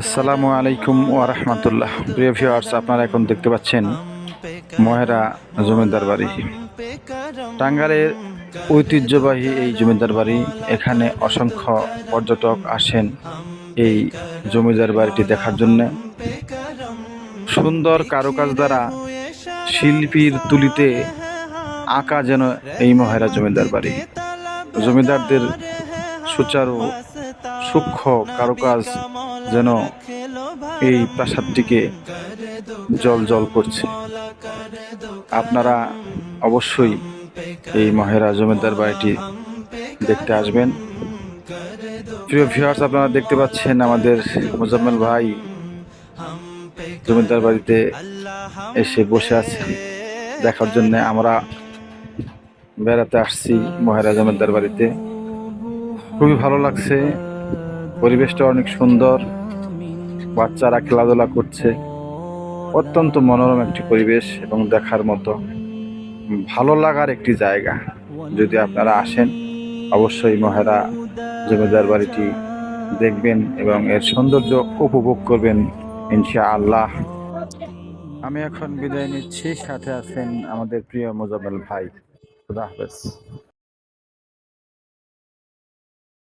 আসসালামু আলাইকুম রাহমাতুল্লাহ। প্রিয় ভিউয়ার্স আপনারা এখন দেখতে পাচ্ছেন মহেরা জমিদার বাড়ি। টাঙ্গালের ঐতিহ্যবাহী এই জমিদার বাড়ি, এখানে অসংখ্য পর্যটক আসেন এই জমিদার বাড়িটি দেখার জন্য। সুন্দর কারুকাজ দ্বারা শিল্পীর তুলিতে আঁকা যেন এই মহেরা জমিদার বাড়ি। জমিদারদের সুচারু, সূক্ষ্ম কারুকাজ যেন এই প্রাসাদটিকে জল জল করছে। আপনারা অবশ্যই এই মহেরা জমিদার বাড়িটি দেখতে আসবেন। প্রিয় ভিউয়ার্স আপনারা দেখতে পাচ্ছেন আমাদের মোজাম্মেল ভাই জমিদার বাড়িতে এসে বসে আছে। দেখার জন্য আমরা বেড়াতে আসছি মহেরা জমিদার বাড়িতে খুবই ভালো লাগছে। পরিবেশটা অনেক সুন্দর। বাচ্চারা খেলাধুলা করছে। অত্যন্ত মনোরম একটি পরিবেশ এবং দেখার মতো। ভালো লাগার একটি জায়গা। যদি আপনারা আসেন, অবশ্যই মহেরা জমিদার বাড়িটি দেখবেন এবং এর সৌন্দর্য উপভোগ করবেন ইনশা আল্লাহ আমি এখন বিদায় নিচ্ছি। সাথে আছেন আমাদের প্রিয় মোজাম্মেল ভাই। খুদা হাফেজ।